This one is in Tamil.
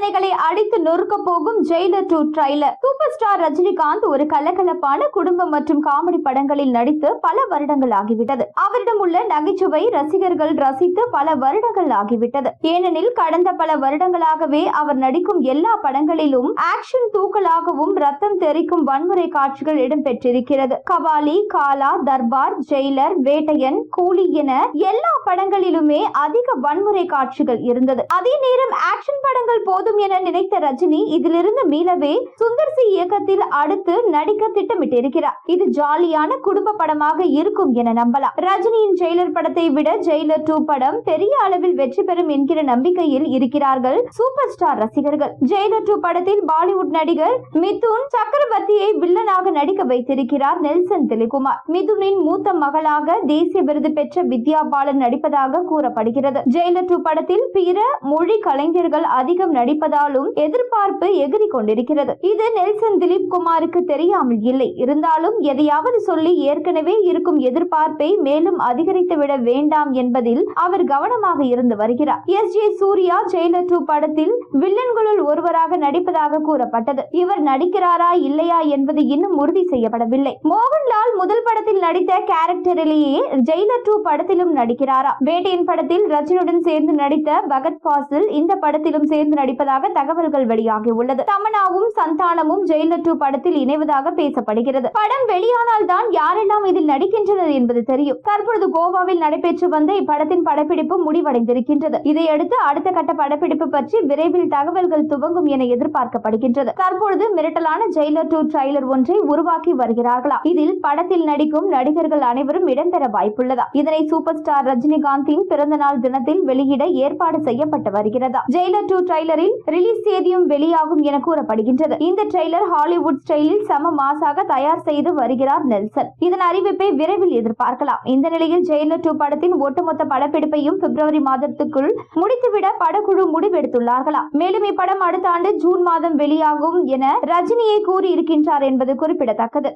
சாதனைகளை அடித்து நொறுக்க போகும் Jailer two trailer super star Rajinikanth ஒரு கலகலப்பான குடும்பம் மற்றும் காமெடி படங்களில் நடித்து பல வருடங்கள் ஆகிவிட்டது. அவரிடம் உள்ள நகைச்சுவை ரசிகர்கள் ரசித்து பல வருடங்கள் ஆகிவிட்டது. ஏனெனில் கடந்த பல வருடங்களாகவே அவர் நடிக்கும் எல்லா படங்களிலும் ஆக்ஷன் தூக்கலாகவும் ரத்தம் தெரிக்கும் வன்முறை காட்சிகள் இடம்பெற்றிருக்கிறது. கபாலி காலா தர்பார் ஜெயிலர் வேட்டையன் கூலி என எல்லா படங்களிலுமே அதிக வன்முறை காட்சிகள் இருந்தது. அதே நேரம் ஆக்ஷன் படங்கள் போது போதும் என நினைத்த ரஜினி இதிலிருந்து மீளவே சுந்தர்சி இயக்கத்தில் அடுத்து நடிக்க திட்டமிட்டிருக்கிறார். இது ஜாலியான குடும்ப படமாக இருக்கும் என நம்பலாம். ரஜினியின் ஜெயிலர் படத்தை விட ஜெயிலர் டூ படம் பெரிய அளவில் வெற்றி பெறும் என்கிற நம்பிக்கையில் இருக்கிறார்கள் சூப்பர் ஸ்டார் ரசிகர்கள். ஜெயிலர் டூ படத்தில் பாலிவுட் நடிகர் மிதுன் சக்கரவர்த்தியை வில்லனாக நடிக்க வைத்திருக்கிறார் நெல்சன் திலிகுமார் மிதுனின் மூத்த மகளாக தேசிய விருது பெற்ற வித்யா பாலன் நடிப்பதாக கூறப்படுகிறது. ஜெயிலர் டூ படத்தில் பிற மொழி கலைஞர்கள் அதிகம் நடிப்பதாலும் எதிர்பார்ப்பு எகிரி கொண்டிருக்கிறது. இது நெல்சன் திலீப் குமாருக்கு தெரியாமல் இல்லை. இருந்தாலும் எதையாவது சொல்லி ஏற்கனவே இருக்கும் எதிர்பார்ப்பை மேலும் அதிகரித்து விட வேண்டாம் என்பதில் அவர் கவனமாக இருந்து வருகிறார். S. J. Surya Jailer two படத்தில் வில்லன்களுள் ஒருவராக நடிப்பதாக கூறப்பட்டது. இவர் நடிக்கிறாரா இல்லையா என்பது இன்னும் உறுதி செய்யப்படவில்லை. மோகன்லால் முதல் படத்தில் நடித்த கேரக்டரிலேயே ஜெயிலர் டூ படத்திலும் நடிக்கிறாரா? வேட்டையின் படத்தில் ரஜினியுடன் சேர்ந்து நடித்த பகத் பாசில் இந்த படத்திலும் சேர்ந்து நடிப்பதாக தகவல்கள் வெளியாகி உள்ளது. தமனாவும் சந்தானமும் ஜெயிலர் டூ படத்தில் இணைவதாக பேசப்படுகிறது. படம் வெளியானால் தான் யாரெல்லாம் இதில் நடிக்கின்றனர் என்பது தெரியும். தற்பொழுது கோவாவில் நடைபெற்று வந்த இப்படத்தின் படப்பிடிப்பு முடிவடைந்திருக்கின்றது. இதையடுத்து அடுத்த கட்ட படப்பிடிப்பு பற்றி விரைவில் தகவல்கள் துவங்கும் என எதிர்பார்க்கப்படுகின்றது. தற்பொழுது மிரட்டலான ஜெயிலர் டூ ட்ரைலர் ஒன்றை உருவாக்கி வருகிறார்களா? இதில் படத்தில் நடிக்கும் நடிகர்கள் அனைவரும் இடம்பெற வாய்ப்புள்ளதா? இதனை சூப்பர் ஸ்டார் ரஜினிகாந்தின் பிறந்தநாள் தினத்தில் வெளியிட ஏற்பாடு செய்யப்பட்டு வருகிறதா? ஜெயிலர் டூ ட்ரைலரில் ரிலீஸ் தேதியும் வெளியாகும் என கூறப்படுகின்றது. இந்த ட்ரெய்லர் ஹாலிவுட் ஸ்டைலில் சம மாசாக தயார் செய்து வருகிறார் நெல்சன். இதன் அறிவிப்பை விரைவில் எதிர்பார்க்கலாம். இந்த நிலையில் ஜெயலர் டூ படத்தின் ஒட்டுமொத்த படப்பிடிப்பையும் பிப்ரவரி மாதத்துக்குள் முடித்துவிட படக்குழு முடிவெடுத்துள்ளார்களாம். மேலும் இப்படம் அடுத்த ஆண்டு ஜூன் மாதம் வெளியாகும் என ரஜினியை கூறியிருக்கின்றார் என்பது குறிப்பிடத்தக்கது.